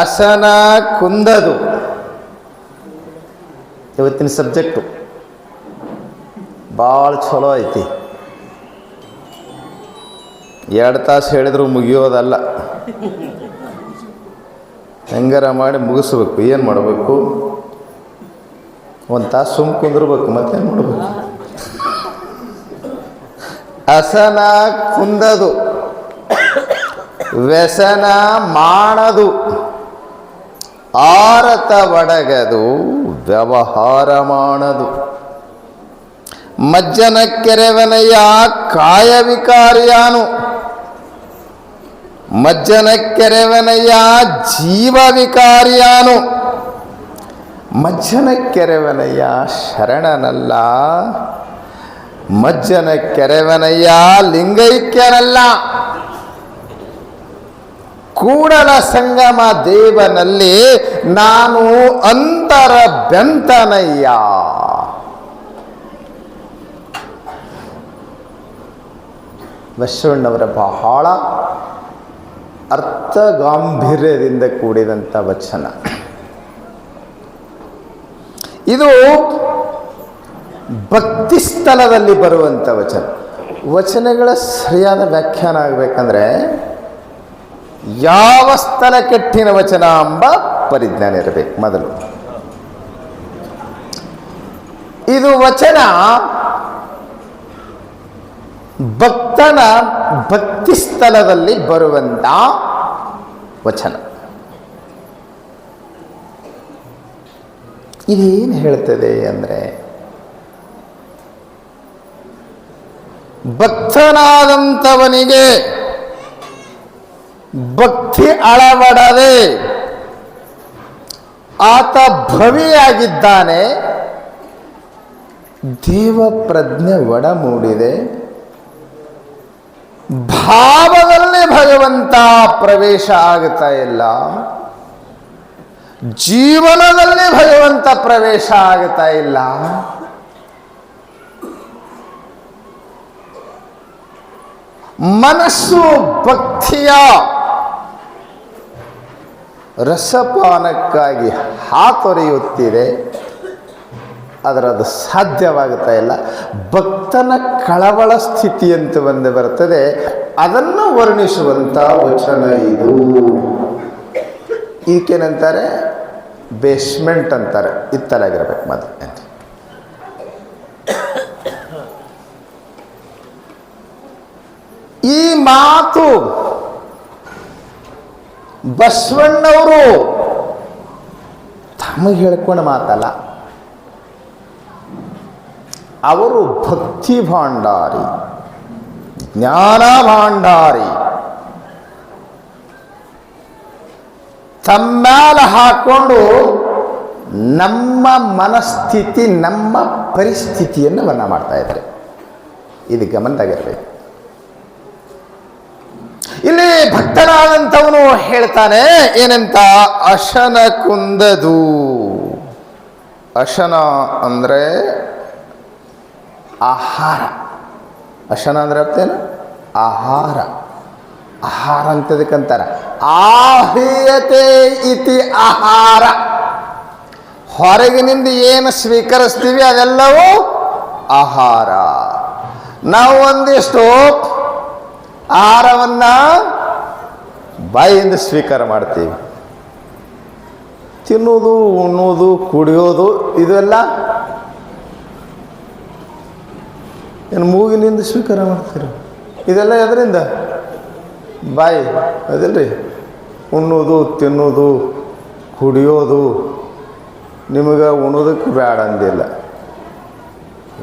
ಅಸನ ಕುಂದದು. ಇವತ್ತಿನ ಸಬ್ಜೆಕ್ಟು. ಭಾಳ ಚಲೋ ಐತಿ. ಎರಡು ತಾಸು ಹೇಳಿದ್ರು ಮುಗಿಯೋದಲ್ಲ. ಹೆಂಗಾರ ಮಾಡಿ ಮುಗಿಸ್ಬೇಕು, ಏನು ಮಾಡಬೇಕು? ಒಂದು ತಾಸು ಸುಮ್ ಕುಂದಿರ್ಬೇಕು, ಮತ್ತೇನು ಮಾಡಬೇಕು? ಅಸನ ಕುಂದದು. ವ್ಯಸನ ಮಾಡದು. ಆರತ ಒಡಗದು ವ್ಯವಹಾರ ಮಾಡದು ಮಜ್ಜನ ಕೆರೆವನೆಯ ಕಾಯವಿಕಾರಿಯಾನು. ಮಜ್ಜನ ಕೆರೆವನೆಯ ಜೀವ ವಿಕಾರ್ಯಾನು ಮಜ್ಜನ ಕೆರೆವನೆಯ ಶರಣನಲ್ಲ. ಮಜ್ಜನ ಕೆರೆವನೆಯ ಲಿಂಗೈಕ್ಯನಲ್ಲ. ಕೂಡಲ ಸಂಗಮ ದೇವನಲ್ಲಿ ನಾನು ಅಂತರ ಬೆಂತನಯ್ಯ. ಬಸವಣ್ಣವರ ಬಹಳ ಅರ್ಥ ಗಾಂಭೀರ್ಯದಿಂದ ಕೂಡಿದಂಥ ವಚನ. ಇದು ಭಕ್ತಿ ಸ್ಥಳದಲ್ಲಿ ಬರುವಂಥ ವಚನ. ವಚನಗಳ ಸರಿಯಾದ ವ್ಯಾಖ್ಯಾನ ಆಗಬೇಕಂದ್ರೆ ಯಾವ ಸ್ಥಳ ಕೆಟ್ಟಿನ ವಚನ ಎಂಬ ಪರಿಜ್ಞಾನ ಇರಬೇಕು ಮೊದಲು. ಇದು ವಚನ ಭಕ್ತನ ಭಕ್ತಿ ಸ್ಥಳದಲ್ಲಿ ಬರುವಂತ ವಚನ. ಇದೇನು ಹೇಳ್ತದೆ ಅಂದರೆ ಭಕ್ತನಾದಂಥವನಿಗೆ ಭಕ್ತಿ ಅಳವಡದೆ ಆತ ಭವಿಯಾಗಿದ್ದಾನೆ. ದೇವ ಪ್ರಜ್ಞೆ ಒಡ ಮೂಡಿದೆ ಭಾವದಲ್ಲಿ ಭಗವಂತ ಪ್ರವೇಶ ಆಗ್ತಾ ಇಲ್ಲ. ಜೀವನದಲ್ಲಿ ಭಗವಂತ ಪ್ರವೇಶ ಆಗ್ತಾ ಇಲ್ಲ. ಮನಸ್ಸು ಭಕ್ತಿಯ ರಸಪಾನಕ್ಕಾಗಿ ಹಾತೊರೆಯುತ್ತಿದೆ ಆದರೆ ಅದು ಸಾಧ್ಯವಾಗುತ್ತಾ ಇಲ್ಲ. ಭಕ್ತನ ಕಳವಳ ಸ್ಥಿತಿ ಅಂತ ಬಂದು ಬರ್ತದೆ. ಅದನ್ನು ವರ್ಣಿಸುವಂಥ ವಚನ ಇದು. ಈಕೇನಂತಾರೆ? ಬೇಸ್ಮೆಂಟ್ ಅಂತಾರೆ. ಇತ್ತಲಾಗಿರ್ಬೇಕು ಅಂತ. ಈ ಮಾತು ಬಸವಣ್ಣವರು. ತಮಗೆ ಹೇಳ್ಕೊಂಡು ಮಾತಲ್ಲ. ಅವರು ಭಕ್ತಿ ಭಾಂಡಾರಿ, ಜ್ಞಾನ ಭಾಂಡಾರಿ. ತಮ್ಮ್ಯಾಲ ಹಾಕೊಂಡು ನಮ್ಮ ಮನಸ್ಥಿತಿ, ನಮ್ಮ ಪರಿಸ್ಥಿತಿಯನ್ನು ವರ್ಣ ಮಾಡ್ತಾ ಇದ್ದಾರೆ. ಇದು ಗಮನದಾಗಿರ್ಬೇಕು. ಇಲ್ಲಿ ಭಕ್ತನಾದಂಥವನು ಹೇಳ್ತಾನೆ, ಏನಂತ? ಅಶನ ಕುಂದದು. ಅಶನ ಅಂದರೆ ಆಹಾರ. ಅಶನ ಅಂದ್ರೆ ಅರ್ಥೇನು? ಆಹಾರ. ಆಹಾರ ಅಂತದಕ್ಕಂತಾರ. ಆಹ್ರಿಯತೆ ಇತಿ ಆಹಾರ. ಹೊರಗಿನಿಂದ ಏನು ಸ್ವೀಕರಿಸ್ತೀವಿ ಅದೆಲ್ಲವೂ ಆಹಾರ. ನಾವು ಒಂದಿಷ್ಟು ಆಹಾರವನ್ನು ಬಾಯಿಯಿಂದ ಸ್ವೀಕಾರ ಮಾಡ್ತೀವಿ. ತಿನ್ನೋದು ಉಣ್ಣೋದು ಕುಡಿಯೋದು, ಇದೆಲ್ಲ ಏನು ಮೂಗಿನಿಂದ ಸ್ವೀಕಾರ ಮಾಡ್ತೀರಿ? ಇದೆಲ್ಲ ಎದರಿಂದ ಬಾಯಿ, ಅದಿಲ್ರಿ? ಉಣ್ಣೋದು ತಿನ್ನೋದು ಕುಡಿಯೋದು. ನಿಮಗೆ ಉಣೋದಕ್ಕೆ ಬೇಡ ಅಂದಿಲ್ಲ.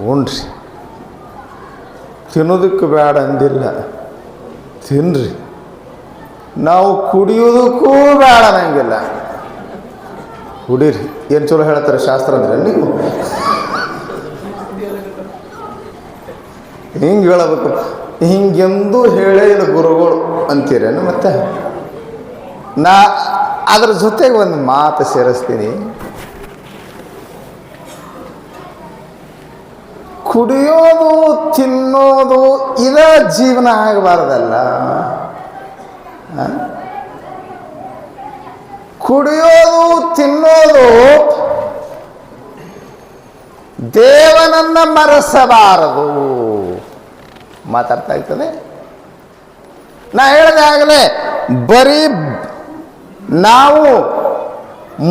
ಉಣ್ರಿ. ತಿನ್ನೋದಕ್ಕೆ ಬೇಡ ಅಂದಿಲ್ಲ. ತಿನ್ರಿ. ನಾವು ಕುಡಿಯೋದಕ್ಕೂ ಬೇಡ ಅನ್ನಂಗಿಲ್ಲ ಕುಡೀರಿ. ಏನು ಚಲೋ ಹೇಳ್ತಾರೆ ಶಾಸ್ತ್ರ ಅಂದ್ರೆ ನೀವು? ಹಿಂಗೆ ಹೇಳಬೇಕು. ಹಿಂಗೆಂದು ಹೇಳೇ ಗುರುಗಳು ಅಂತೀರೇನು ಮತ್ತೆ? ನಾ ಅದ್ರ ಜೊತೆಗೆ ಒಂದು ಮಾತು ಸೇರಿಸ್ತೀನಿ. ಕುಡಿಯೋದು, ತಿನ್ನೋದು, ಇದ ಜೀವನ ಆಗಬಾರ್ದಲ್ಲ. ಕುಡಿಯೋದು, ತಿನ್ನೋದು ದೇವನನ್ನ ಮರೆಸಬಾರದು. ಮಾತಾಡ್ತಾ ಇರ್ತದೆ ನಾ ಹೇಳಿದೆ ಆಗಲೇ ಬರೀ ನಾವು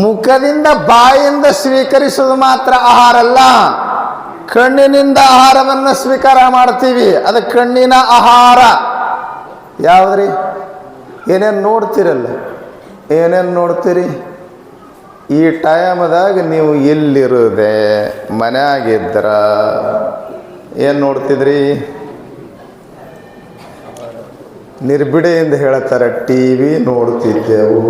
ಮುಖದಿಂದ ಬಾಯಿಂದ ಸ್ವೀಕರಿಸುವುದು ಮಾತ್ರ ಆಹಾರ ಅಲ್ಲ ಕಣ್ಣಿನಿಂದ ಆಹಾರವನ್ನು ಸ್ವೀಕಾರ ಮಾಡ್ತೀವಿ. ಅದು ಕಣ್ಣಿನ ಆಹಾರ. ಯಾವುದ್ರಿ? ಏನೇನು ನೋಡ್ತಿರಲ್ಲ? ಏನೇನು ನೋಡ್ತೀರಿ? ಈ ಟೈಮ್ದಾಗ ನೀವು ಎಲ್ಲಿರುದೆ? ಮನೆಯಾಗಿದ್ರ? ಏನು ನೋಡ್ತಿದ್ರಿ? ನಿರ್ಬಿಡೆಯಿಂದ ಹೇಳ್ತಾರೆ ಟಿ ವಿ ನೋಡ್ತಿದ್ದೆವು.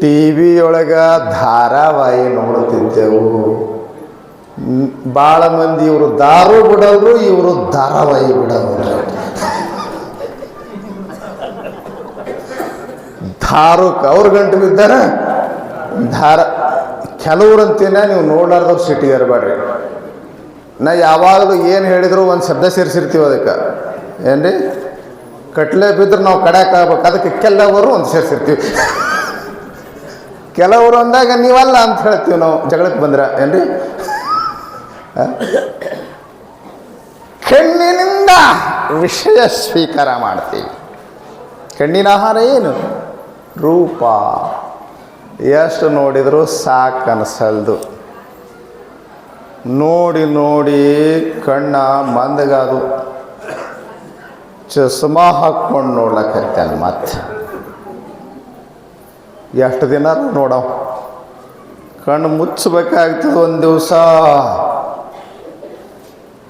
ಟಿ ವಿಯೊಳಗೆ ಧಾರಾವಾಹಿ ನೋಡ್ತಿದ್ದೆವು. ಭಾಳ ಮಂದಿ ಇವರು ದಾರು ಬಿಡೋರು, ಇವರು ಧಾರಾವಾಹಿ ಬಿಡೋರು. ದಾರುಕ್ ಅವ್ರ ಗಂಟು ಬಿದ್ದಾರ ಧಾರ, ಕೆಲವ್ರಂತಿನ ನೀವು ನೋಡ್ಲಾರ್ದವ್ರು ಸಿಟಿ ಇರಬೇಡ್ರಿ. ನಾ ಯಾವಾಗಲೂ ಏನು ಹೇಳಿದ್ರು ಒಂದು ಶಬ್ದ ಸೇರಿಸಿರ್ತೀವಿ ಅದಕ್ಕೆ. ಏನ್ರಿ? ಕಟ್ಲೆ ಬಿದ್ರೆ ನಾವು ಕಡ್ಯಾಕ್ ಆಗ್ಬೇಕು. ಅದಕ್ಕೆ ಕೆಲವರು ಒಂದು ಸೇರಿಸಿರ್ತೀವಿ. ಕೆಲವರು ಅಂದಾಗ ನೀವಲ್ಲ ಅಂತ ಹೇಳ್ತೀವಿ ನಾವು. ಜಗಳಕ್ಕೆ ಬಂದ್ರೆ. ಏನ್ರಿ? ಕಣ್ಣಿನಿಂದ ವಿಷಯ ಸ್ವೀಕಾರ ಮಾಡ್ತೀವಿ. ಕಣ್ಣಿನ ಆಹಾರ ಏನು? ರೂಪ. ಎಷ್ಟು ನೋಡಿದರೂ ಸಾಕು ಅನಿಸಲ್ದು ನೋಡಿ ನೋಡಿ ಕಣ್ಣ ಮಂದಗಾದು. ಚಸ್ಮಾ ಹಾಕ್ಕೊಂಡು ನೋಡ್ಲಕ್ಕತ್ತಾನೆ ಮತ್ತೆ. ಎಷ್ಟು ದಿನ ನೋಡವು? ಕಣ್ಣು ಮುಚ್ಚಬೇಕಾಗ್ತದೆ ಒಂದು ದಿವಸ.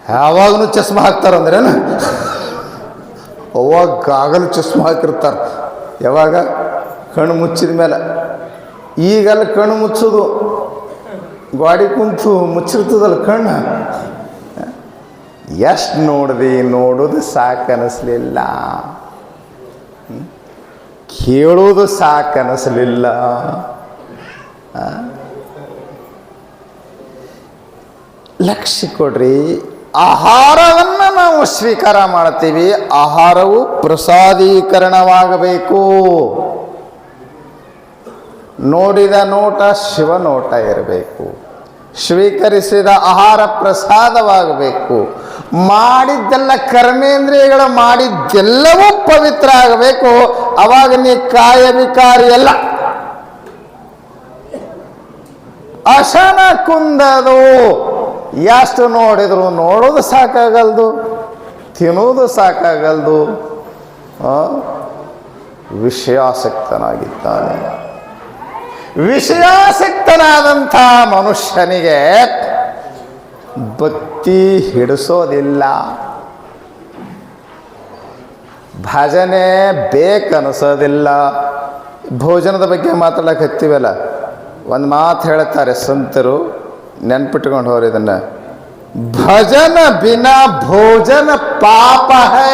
ಯಾವಾಗಲೂ ಚಸ್ಮಾ ಹಾಕ್ತಾರಂದ್ರೇನು ಅವಾಗ ಆಗಲು ಚಸ್ಮಾ ಹಾಕಿರ್ತಾರೆ? ಯಾವಾಗ? ಕಣ್ಣು ಮುಚ್ಚಿದ ಮೇಲೆ. ಈಗೆಲ್ಲ ಕಣ್ಣು ಮುಚ್ಚೋದು. ಗಾಡಿ ಕುಂತು ಮುಚ್ಚಿರ್ತದಲ್ಲ ಕಣ್ಣು? ಎಷ್ಟು ನೋಡಿದೆ, ನೋಡೋದು ಸಾಕು ಅನ್ನಿಸ್ಲಿಲ್ಲ ಹ್ಮ್? ಕೇಳೋದು ಸಾಕು ಅನಿಸ್ಲಿಲ್ಲ ಲಕ್ಷ ಲಕ್ಷ್ಯ ಕೊಡ್ರಿ. ಆಹಾರವನ್ನು ನಾವು ಸ್ವೀಕಾರ ಮಾಡ್ತೀವಿ, ಆಹಾರವು ಪ್ರಸಾದೀಕರಣವಾಗಬೇಕು. ನೋಡಿದ ನೋಟ ಶಿವ ನೋಟ ಇರಬೇಕು. ಸ್ವೀಕರಿಸಿದ ಆಹಾರ ಪ್ರಸಾದವಾಗಬೇಕು. ಮಾಡಿದ್ದೆಲ್ಲ ಕರ್ಮೇಂದ್ರಿಯಗಳು ಮಾಡಿದ್ದೆಲ್ಲವೂ ಪವಿತ್ರ ಆಗಬೇಕು. ಅವಾಗ ನೀ ಕಾಯ ಅಶನ ಕುಂದದು. ಎಷ್ಟು ನೋಡಿದ್ರು ನೋಡೋದು ಸಾಕಾಗಲ್ದು, ತಿನ್ನೋದು ಸಾಕಾಗಲ್ದು? ವಿಷಯಾಸಕ್ತನಾಗಿದ್ದಾನೆ. ವಿಷಯಾಸಕ್ತನಾದಂಥ ಮನುಷ್ಯನಿಗೆ ಭಕ್ತಿ ಹಿಡಿಸೋದಿಲ್ಲ. ಭಜನೆ ಬೇಕನಿಸೋದಿಲ್ಲ. ಭೋಜನದ ಬಗ್ಗೆ ಮಾತಾಡಕ್ಕೆ ಹತ್ತೀವಲ್ಲ? ಒಂದು ಮಾತು ಹೇಳ್ತಾರೆ ಸಂತರು. ನೆನ್ಪಿಟ್ಕೊಂಡು ಹೋರಿ ಇದನ್ನು ಭಜನ ಬಿನಾ ಭೋಜನ ಪಾಪ ಹೇ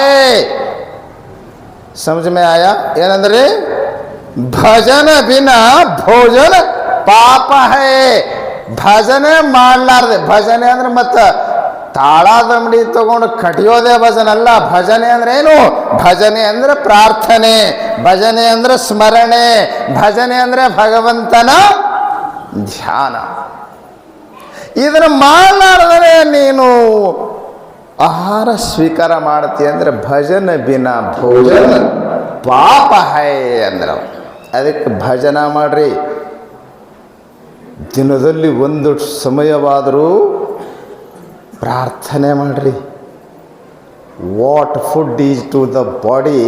समझ में आया ಏನಂದ್ರೆ ಭಜನ ಬಿನ ಭೋಜನ ಪಾಪ ಹೇ ಭಜನೆ ಮಾಡಲಾರ್ದೆ ಭಜನೆ ಅಂದ್ರೆ ಮತ್ತ ತಾಳ ದಮಡಿ ತಗೊಂಡು ಕಟಿಯೋದೇ ಭಜನೆ ಅಲ್ಲ ಭಜನೆ ಅಂದ್ರೆ ಏನು ಭಜನೆ ಅಂದ್ರೆ ಪ್ರಾರ್ಥನೆ ಭಜನೆ ಅಂದ್ರೆ ಸ್ಮರಣೆ ಭಜನೆ ಅಂದ್ರೆ ಭಗವಂತನ ಧ್ಯಾನ ಇದನ್ನು ಮಾಡಲಾರ್ದರೆ ನೀನು ಆಹಾರ ಸ್ವೀಕಾರ ಮಾಡ್ತಿ ಅಂದ್ರೆ ಭಜನ ಬಿನ ಭೋಜನ. ಪಾಪ ಹೈ ಅಂದ್ರೆ ಅದಕ್ಕೆ ಭಜನ ಮಾಡ್ರಿ. ದಿನದಲ್ಲಿ ಒಂದು ಸಮಯವಾದರೂ ಪ್ರಾರ್ಥನೆ ಮಾಡ್ರಿ. What food is to the body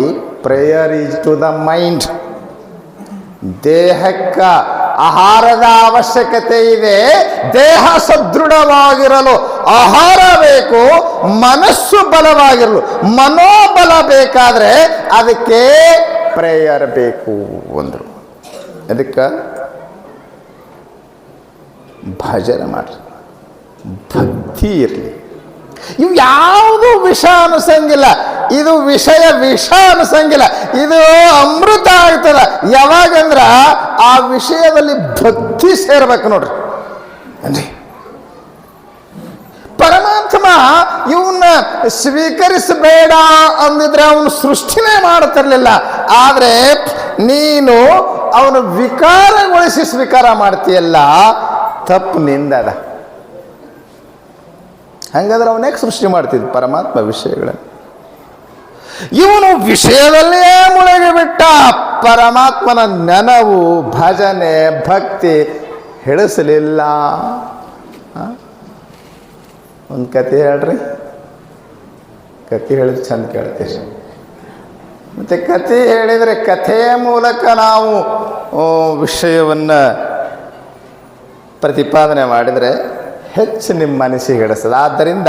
prayer is to the mind ದೇಹಕ್ಕ ಆಹಾರದ ಅವಶ್ಯಕತೆ ಇದೆ, ದೇಹ ಸದೃಢವಾಗಿರಲು ಆಹಾರ ಬೇಕು, ಮನಸ್ಸು ಬಲವಾಗಿರಲು. ಮನೋಬಲ ಬೇಕಾದರೆ ಅದಕ್ಕೆ ಪ್ರೇಯರ್ ಬೇಕು ಅಂದರು. ಅದಕ್ಕೆ ಭಜನೆ ಮಾಡ್ರಿ. ಭಕ್ತಿ ಇರಲಿ. ಇವು ಯಾವುದೂ ವಿಷ ಅನಿಸಂಗಿಲ್ಲ. ಇದು ವಿಷಯ ವಿಷ ಅನಿಸಂಗಿಲ್ಲ ಇದು ಅಮೃತ ಆಗ್ತದ. ಯಾವಾಗಂದ್ರ ಆ ವಿಷಯದಲ್ಲಿ ಭಕ್ತಿ ಸೇರ್ಬೇಕು ನೋಡ್ರಿ. ಅನ್ರಿ ಪರಮಾತ್ಮ ಇವನ್ನ ಸ್ವೀಕರಿಸಬೇಡ ಅಂದಿದ್ರೆ ಅವನು ಸೃಷ್ಟಿನೇ ಮಾಡ್ತಿರ್ಲಿಲ್ಲ. ಆದರೆ ನೀನು ಅವನು ವಿಕಾರಗೊಳಿಸಿ ಸ್ವೀಕಾರ ಮಾಡ್ತೀಯಲ್ಲ, ತಪ್ಪು ನಿಂದದ. ಹಂಗಾದ್ರೆ ಅವನೇ ಸೃಷ್ಟಿ ಮಾಡ್ತಿದ್ದ ಪರಮಾತ್ಮ ವಿಷಯಗಳನ್ನು? ಇವನು ವಿಷಯದಲ್ಲೇ ಮುಳುಗಿ ಬಿಟ್ಟ. ಪರಮಾತ್ಮನ ನೆನವು ಭಜನೆ, ಭಕ್ತಿ ಹಿಡಿಸಲಿಲ್ಲ ಒಂದು ಕತೆ ಹೇಳ್ರಿ. ಕತೆ ಹೇಳಿದ್ರೆ ಚಂದ ಕೇಳ್ತೀರಿ. ಮತ್ತು ಕತೆ ಹೇಳಿದರೆ ಕಥೆಯ ಮೂಲಕ ನಾವು ವಿಷಯವನ್ನು ಪ್ರತಿಪಾದನೆ ಮಾಡಿದರೆ ಹೆಚ್ಚು ನಿಮ್ಮ ಮನಸ್ಸಿಗೆ ಹಿಡಿಸ್ತದೆ. ಆದ್ದರಿಂದ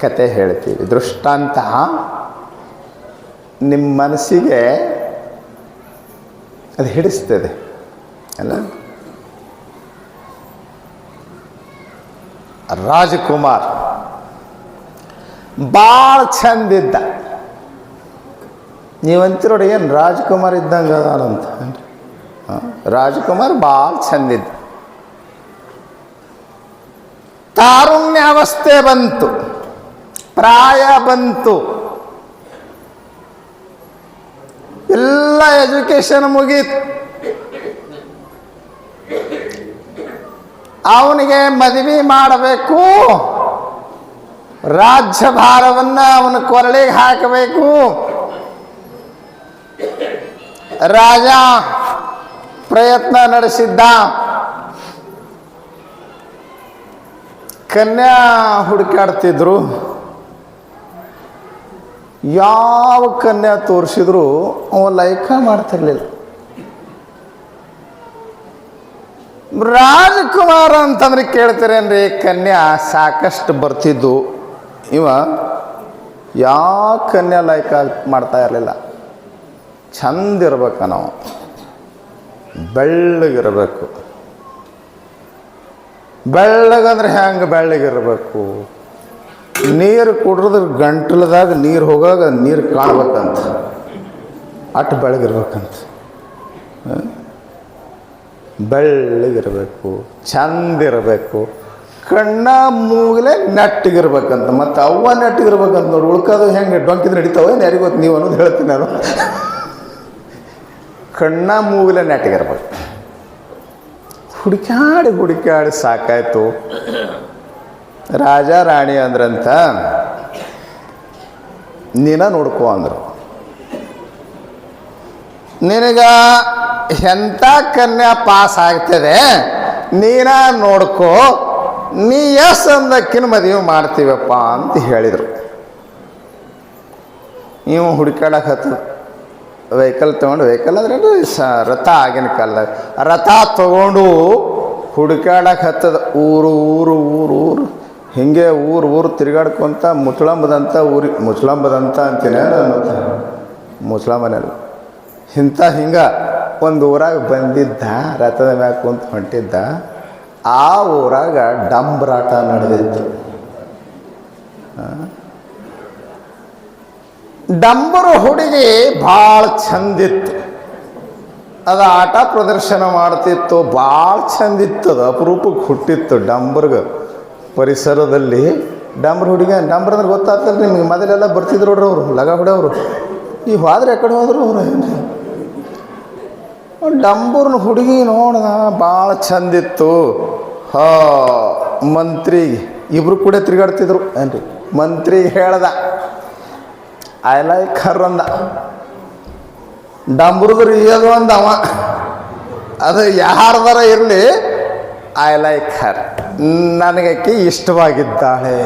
ಕತೆ ಹೇಳ್ತೀವಿ. ದೃಷ್ಟಾಂತ ನಿಮ್ಮ ಮನಸ್ಸಿಗೆ ಅದು ಹಿಡಿಸ್ತದೆ, ಅಲ್ಲ? ರಾಜಕುಮಾರ್ ಭಾಳ ಚಂದಿದ್ದ ನೀವಂತಿರೋಡಿ ಏನು ರಾಜ್ಕುಮಾರ್ ಇದ್ದಂಗೆ ಅದಾನಂತ ಹಾಂ, ರಾಜ್ಕುಮಾರ್ ಭಾಳ ಚಂದಿದ್ದ ತಾರುಣ್ಯಾವಸ್ಥೆ ಬಂತು, ಪ್ರಾಯ ಬಂತು. ಎಲ್ಲ ಎಜುಕೇಶನ್ ಮುಗೀತು. ಅವನಿಗೆ ಮದುವೆ ಮಾಡಬೇಕು. ರಾಜ್ಯ ಭಾರವನ್ನು ಅವನ ಕೊರಳಿಗೆ ಹಾಕಬೇಕು. ರಾಜ ಪ್ರಯತ್ನ ನಡೆಸಿದ್ದ. ಕನ್ಯಾ ಹುಡುಕಾಡ್ತಿದ್ರು. ಯಾವ ಕನ್ಯಾ ತೋರಿಸಿದ್ರು ಅವ ಲೈಕ ಮಾಡ್ತಿರ್ಲಿಲ್ಲ. ರಾಜಕುಮಾರ ಅಂತಂದ್ರೆ ಕೇಳ್ತೀರೇನ್ರಿ, ಕನ್ಯಾ ಸಾಕಷ್ಟು ಬರ್ತಿದ್ದು. ಇವ ಯಾವ ಕನ್ಯಾ ಲೈಕ ಮಾಡ್ತಾ ಇರಲಿಲ್ಲ. ಚಂದ ಇರ್ಬೇಕ ನಾವು ಬೆಳ್ಳಗಿರಬೇಕು ಬೆಳ್ಳಗಂದ್ರೆ ಹೆಂಗೆ ಬೆಳ್ಳಗಿರ್ಬೇಕು ನೀರು ಕುಡ್ರದ್ರ ಗಂಟಲದಾಗ ನೀರು ಹೋಗಾಗ ನೀರು ಕಾಣ್ಬೇಕಂತ. ಅಟ್ಟು ಬೆಳಗಿರ್ಬೇಕಂತ? ಬೆಳ್ಳಗಿರಬೇಕು, ಚಂದಿರಬೇಕು, ಕಣ್ಣ ಮೂಗಲೆ ನೆಟ್ಟಿಗಿರ್ಬೇಕಂತ. ಮತ್ತು ಅವ್ವ ನೆಟ್ಟಿಗಿರ್ಬೇಕಂತ ನೋಡಿ, ಉಳ್ಕೋದು ಹೆಂಗೆ ಡೊಂಕಿದ್ರೆ ನಡೀತಾವೆ ಯಾರಿಗೂ ಗೊತ್ತು ನೀವು ಅನ್ನೋದು ಹೇಳ್ತೀನಿ ನಾನು. ಕಣ್ಣ ಮೂಗಲೆ ನೆಟ್ಟಿಗಿರ್ಬೇಕು. ಹುಡುಕಾಡಿ ಹುಡುಕಾಡಿ ಸಾಕಾಯ್ತು. ರಾಜ ರಾಣಿ ಅಂದ್ರಂತ. ನೀನ ನೋಡ್ಕೋ ಅಂದರು. ನಿನಗ ಎಂಥ ಕನ್ಯಾ ಪಾಸ್ ಆಗ್ತದೆ, ನೀನ ನೋಡ್ಕೋ, ನೀ ಎಸ್ ಅಂದಕ್ಕಿನ ಮದುವೆ ಮಾಡ್ತೀವಪ್ಪ ಅಂತ ಹೇಳಿದರು. ನೀವು ಹುಡುಕಾಡಕ್ಕೆ ಹತ್ತು ವೆಹಿಕಲ್ ತೊಗೊಂಡು, ವೆಹಿಕಲ್ ಅಂದ್ರೆ ಸ ರಥ ಆಗಿನ ಕಾಲದಾಗ ರಥ ತೊಗೊಂಡು ಹುಡುಕಾಡಕ್ಕೆ ಹತ್ತದ ಊರು ಊರು ಊರು ಊರು. ಹಿಂಗೆ ಊರು ಊರು ತಿರುಗಾಡ್ಕೊಂತ ಮುಚ್ಳಂಬದಂಥ ಊರಿ ಮುಚ್ಳಂಬದಂಥ ಅಂತೀನಿ ಮತ್ತು ಮುಚ್ಚಳಂಬನೆಲ್ಲ ಇಂಥ ಹಿಂಗೆ ಒಂದು ಊರಾಗ ಬಂದಿದ್ದ, ರಥದ ಮ್ಯಾಗ ಕುಂತು ಹೊಂಟಿದ್ದ, ಆ ಊರಾಗ ಡಂಬ್ರಾಟ ನಡೆದಿತ್ತು. ಡಂಬರು ಹುಡುಗಿ ಭಾಳ ಚಂದಿತ್ತು. ಅದು ಆಟ ಪ್ರದರ್ಶನ ಮಾಡ್ತಿತ್ತು, ಭಾಳ ಚಂದಿತ್ತು, ಅದು ಅಪರೂಪಕ್ಕೆ ಹುಟ್ಟಿತ್ತು ಡಂಬರ್ಗ. ಪರಿಸರದಲ್ಲಿ ಡಾಂಬ್ರ ಹುಡುಗ, ಡಾಂಬ್ರ ಅಂದ್ರೆ ಗೊತ್ತಾಗ್ತಲ್ಲ ನಿಮಗೆ. ಮೊದಲೆಲ್ಲ ಬರ್ತಿದ್ರು ನೋಡ್ರಿ ಅವರು, ಲಗ ಅವರು. ಈ ಹೋದ್ರೆ ಎಕಡೆ ಹೋದ್ರು ಅವರು. ಡಂಬೂರ್ನ ಹುಡುಗಿ ನೋಡ್ದ ಭಾಳ ಚಂದಿತ್ತು ಹಾ, ಮಂತ್ರಿ, ಇಬ್ರು ಕೂಡ ತಿರುಗಾಡ್ತಿದ್ರು. ಏನ್ರಿ? ಮಂತ್ರಿ ಹೇಳ್ದ ಐ ಲೈಕ್ ಹರ್ ಅಂದ. ಡಂಬ್ರದ್ರು ಇಯೋದು ಅಂದ ಅವ. ಅದು ಯಾರ್ದಾರ ಇರಲಿ ಐ ಲೈಕ್ ಹರ್ ನನಗಕ್ಕೆ ಇಷ್ಟವಾಗಿದ್ದಾಳೆ.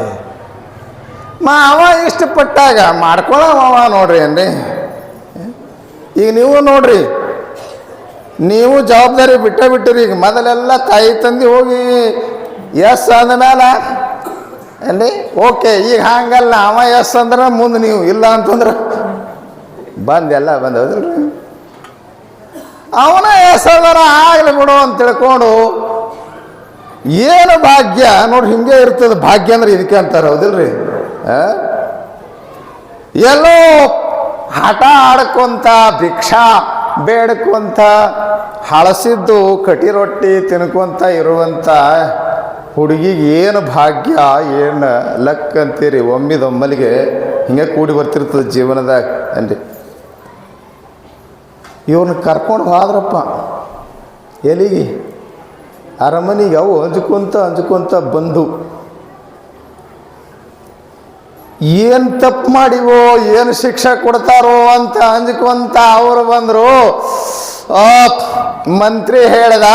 ಮಾವ ಇಷ್ಟಪಟ್ಟಾಗ ಮಾಡ್ಕೊಳ್ಳೋವ ನೋಡ್ರಿ ಏನ್ರಿ? ಈಗ ನೀವು ನೋಡ್ರಿ, ನೀವು ಜವಾಬ್ದಾರಿ ಬಿಟ್ಟ ಬಿಟ್ಟಿರಿ, ಈಗ ಮೊದಲೆಲ್ಲ ತಾಯಿ ತಂದೆ ಹೋಗಿ ಎಸ್ ಅಂದಮೇಲೆ ಏನ್ರಿ ಓಕೆ ಈಗ ಹಾಗಲ್ಲ, ಅವ ಎಸ್ ಅಂದ್ರೆ ಮುಂದೆ ನೀವು ಇಲ್ಲ ಅಂತಂದ್ರೆ. ಬಂದೆಲ್ಲ ಬಂದ ಹೌದಿಲ್ರಿ ಅವನ ಎಸ್ ಅಂದ್ರೆ ಆಗಲಿ ಬಿಡು ಅಂತ ತಿಳ್ಕೊಂಡು ಏನು ಭಾಗ್ಯ? ನೋಡಿ ಹಿಂಗೆ ಇರ್ತದೆ. ಭಾಗ್ಯ ಅಂದ್ರೆ ಇದಕ್ಕೆ ಅಂತಾರೆ, ಹೌದಿಲ್ರಿ? ಎಲ್ಲೋ ಹಠ ಆಡ್ಕೊಂತ, ಭಿಕ್ಷಾ ಬೇಡ್ಕೊಂತ, ಹಳಸಿದ್ದು ಕಟಿ ರೊಟ್ಟಿ ತಿನ್ಕೊಂತ ಇರುವಂಥ ಹುಡುಗಿಗೆ ಏನು ಭಾಗ್ಯ, ಏನು ಲಕ್ ಅಂತೀರಿ? ಒಮ್ಮಿದೊಮ್ಮಲಿಗೆ ಹಿಂಗೆ ಕೂಡಿ ಬರ್ತಿರ್ತದೆ ಜೀವನದಾಗ ಅನ್ರಿ ಇವ್ರನ್ನ ಕರ್ಕೊಂಡು ಹೋದ್ರಪ್ಪ. ಎಲ್ಲಿಗೆ? ಅರಮನೆಗೆ ಅವು ಅಂಜ್ಕೊಂತ ಅಂಜ್ಕೊಂತ ಬಂದು, ಏನು ತಪ್ಪು ಮಾಡಿವೋ, ಏನು ಶಿಕ್ಷೆ ಕೊಡ್ತಾರೋ ಅಂತ ಅಂಜ್ಕೊಂತ ಅವರು ಬಂದರು. ಮಂತ್ರಿ ಹೇಳ್ದ,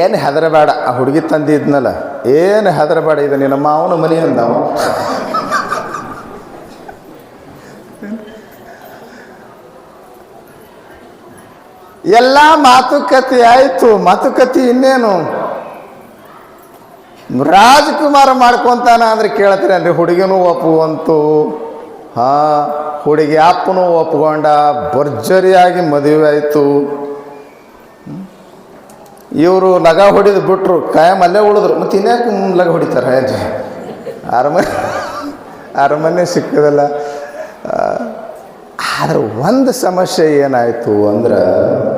ಏನು ಹೆದರಬೇಡ, ಆ ಹುಡುಗಿ ತಂದಿದ್ನಲ್ಲ, ಏನು ಹೆದರಬೇಡ, ಇದು ನಿನ್ನ ಮಾವನ ಮನೆ ಅಂದವ ಎಲ್ಲ ಮಾತುಕತೆ ಆಯಿತು. ಮಾತುಕತೆ ಇನ್ನೇನು? ರಾಜ್ಕುಮಾರ್ ಮಾಡ್ಕೊಂತಾನ ಅಂದ್ರೆ ಕೇಳ್ತೀರೇನ್ರಿ ಹುಡುಗಿನೂ ಒಪ್ಪುವಂತು. ಹಾ, ಹುಡುಗಿ ಅಪ್ಪನೂ ಒಪ್ಕೊಂಡ, ಭರ್ಜರಿಯಾಗಿ ಮದುವೆ ಆಯಿತು. ಇವರು ಲಗ ಹೊಡಿದು ಬಿಟ್ರು, ಕಾಯಂ ಅಲ್ಲೇ ಉಳಿದ್ರು. ಮತ್ತೆ ಇನ್ಯಾಕೆ ಲಗ ಹೊಡಿತಾರೆ? ಅರಮನೆ ಅರಮನೆ ಸಿಕ್ಕದಲ್ಲ. ಆದ್ರೆ ಒಂದು ಸಮಸ್ಯೆ ಏನಾಯಿತು ಅಂದ್ರೆ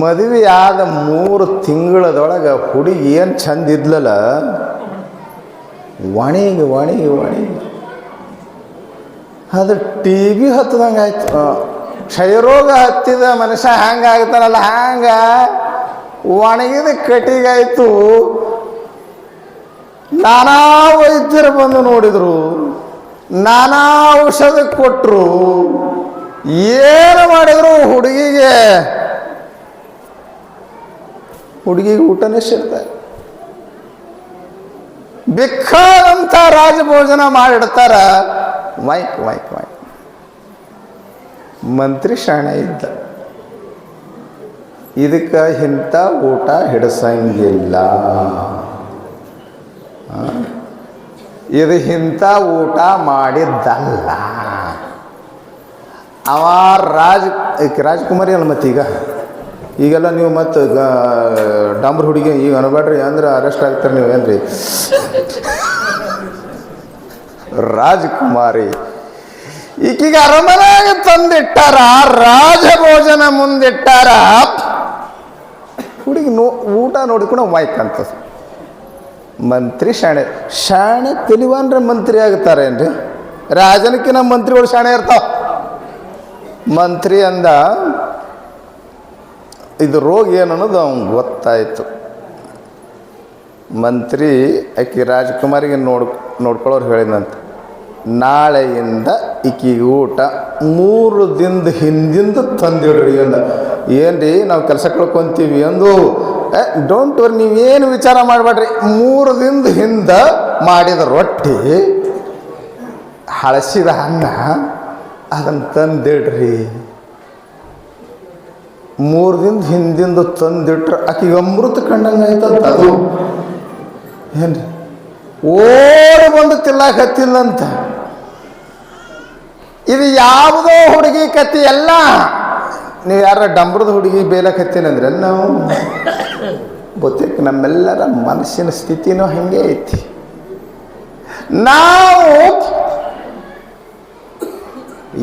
ಮದುವೆ ಆದ ಮೂರು ತಿಂಗಳದೊಳಗೆ ಹುಡುಗಿ ಏನು ಚಂದ ಇದ್ಲಲ್ಲ ಒಣಗಿ ಒಣಗಿ ಒಣಗಿ. ಅದು ಟಿ ವಿ ಹತ್ತದಂಗೆ ಆಯ್ತು. ಕ್ಷಯರೋಗ ಹತ್ತಿದ ಮನುಷ್ಯ ಹ್ಯಾಂಗೆ ಆಗ್ತಾನಲ್ಲ, ಹ್ಯಾಂಗ? ಒಣಗಿದ ಕಟ್ಟಿಗಾಯ್ತು. ನಾನಾ ವೈದ್ಯರು ಬಂದು ನೋಡಿದ್ರು, ನಾನಾ ಔಷಧ ಕೊಟ್ಟರು ಏನು ಮಾಡಿದ್ರು ಹುಡುಗಿಗೆ? ಹುಡುಗಿಗೆ ಊಟನೇ ಸೇರ್ತಾರೆ ಬೇಕಾದಂಥ ರಾಜಭೋಜನ ಮಾಡಿಡ್ತಾರ. ವೈಕ್ ವೈಕ್ ವೈಕ್ ಮಂತ್ರಿ ಶರಣ ಇದ್ದ. ಇದಕ್ಕೆ ಇಂಥ ಊಟ ಹಿಡಿಸಂಗಿಲ್ಲ? ಇದು ಇಂಥ ಊಟ ಮಾಡಿದ್ದಲ್ಲ. ಅವ ರಾಜ್ ರಾಜ್ಕುಮಾರಿ ಅಲ್ಲ ಮತ್ತೆ ಈಗ ಈಗೆಲ್ಲ ನೀವು ಮತ್ತೆ ಡಾಂಬರ್ ಹುಡುಗಿ ಈಗ ಅನ್ಬೇಡ್ರಿ ಅಂದ್ರೆ ಅರೆಸ್ಟ್ ಆಗ್ತಾರೆ ನೀವು, ಏನ್ರಿ? ರಾಜಕುಮಾರಿ. ಈಕಿಗೆ ಅರಮನೆಗೆ ತಂದಿಟ್ಟಾರ, ರಾಜಭೋಜನ ಮುಂದಿಟ್ಟಾರ. ಹುಡುಗಿ ನೋ, ಊಟ ನೋಡಿಕೊಂಡು ಮೈಕ್ ಅಂತ. ಮಂತ್ರಿ ಶಾಣೆ ಶಾಣೆ ತಿಳಿವನ್ರೆ ಮಂತ್ರಿ ಆಗ್ತಾರೇನ್ರಿ? ರಾಜನಕ್ಕಿನ ಮಂತ್ರಿಗಳು ಶಾಣೆ ಇರ್ತಾವ. ಮಂತ್ರಿ ಅಂದ ಇದು ರೋಗ ಏನು ಅನ್ನೋದು ಅವ್ನಿಗೆ ಗೊತ್ತಾಯಿತು. ಮಂತ್ರಿ ಆಕೆ ರಾಜ್ಕುಮಾರಿಗೆ ನೋಡ್, ನೋಡ್ಕೊಳ್ಳೋರು ಹೇಳಿದಂತೆ, ನಾಳೆಯಿಂದ ಈಕಿಗೆ ಊಟ ಮೂರು ದಿನದ ಹಿಂದಿಂದ ತಂದಿಡ್ರಿ ಅಂದ. ಏನ್ರಿ ನಾವು ಕೆಲಸ ಕಳ್ಕೊಂತೀವಿ ಅಂದು ಡೋಂಟ್ ವರ್ ನೀವೇನು ವಿಚಾರ ಮಾಡಬೇಡ್ರಿ. ಮೂರು ದಿನದ ಹಿಂದೆ ಮಾಡಿದ ರೊಟ್ಟಿ, ಹಳಸಿದ ಅನ್ನ, ಅದನ್ನು ತಂದಿಡ್ರಿ. ಮೂರು ಹಿಂದಿಂದ ತಂದಿಟ್ರೆ ಆಕಿಗೆ ಅಮೃತ ಕಂಡಂಗೆ ಆಯ್ತಂತ ಅದು. ಏನ್ರಿ? ಓಡಿ ಬಂದು ತಿನ್ನಕತ್ತಿಲ್ಲಂತ ಇದು ಯಾವುದೋ ಹುಡುಗಿ ಕತ್ತಿ ಎಲ್ಲ. ನೀವು ಯಾರ ಡಂಬ್ರದ ಹುಡುಗಿ ಬೇಲಕತ್ತೀನಂದ್ರೆ ನಾವು. ಗೊತ್ತಿಕ್ ನಮ್ಮೆಲ್ಲರ ಮನಸ್ಸಿನ ಸ್ಥಿತಿನೂ ಹಂಗೆ ಐತಿ. ನಾವು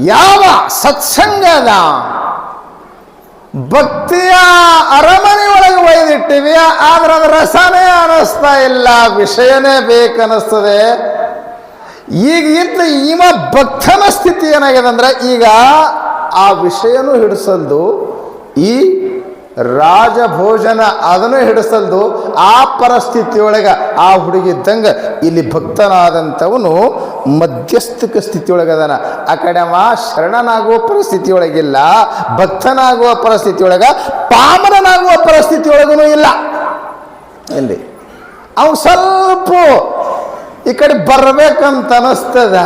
ಯಾವ ಸತ್ಸಂಗದ ಭಕ್ತಿಯ ಅರಮನೆ ಒಳಗೆ ಒಯ್ದಿಟ್ಟಿವಿ ಆದ್ರೆ ಅದು ರಸನೇ ಅನಿಸ್ತಾ ಇಲ್ಲ. ವಿಷಯನೇ ಬೇಕನ್ನಿಸ್ತದೆ. ಈಗ ಇಂತ ಇವ ಭಕ್ತನ ಸ್ಥಿತಿ ಏನಾಗಿದೆ ಅಂದ್ರೆ ಈಗ ಆ ವಿಷಯನೂ ಹಿಡಿಸಲ್ದು ಈ ರಾಜಭೋಜನ ಅದನ್ನು ಹಿಡಿಸಲ್ದು ಆ ಪರಿಸ್ಥಿತಿಯೊಳಗೆ ಆ ಹುಡುಗಿ ಇದ್ದಂಗೆ ಇಲ್ಲಿ ಭಕ್ತನಾದಂಥವನು ಮಧ್ಯಸ್ಥಿಕ ಸ್ಥಿತಿಯೊಳಗದಾನ ಆ ಕಡೆ ಅವ ಶರಣನಾಗುವ ಪರಿಸ್ಥಿತಿಯೊಳಗಿಲ್ಲ, ಭಕ್ತನಾಗುವ ಪರಿಸ್ಥಿತಿಯೊಳಗ ಪಾಮರನಾಗುವ ಪರಿಸ್ಥಿತಿಯೊಳಗೂ ಇಲ್ಲ. ಇಲ್ಲಿ ಅವನು ಸ್ವಲ್ಪ ಈ ಕಡೆ ಬರಬೇಕಂತ ಅನಿಸ್ತದ.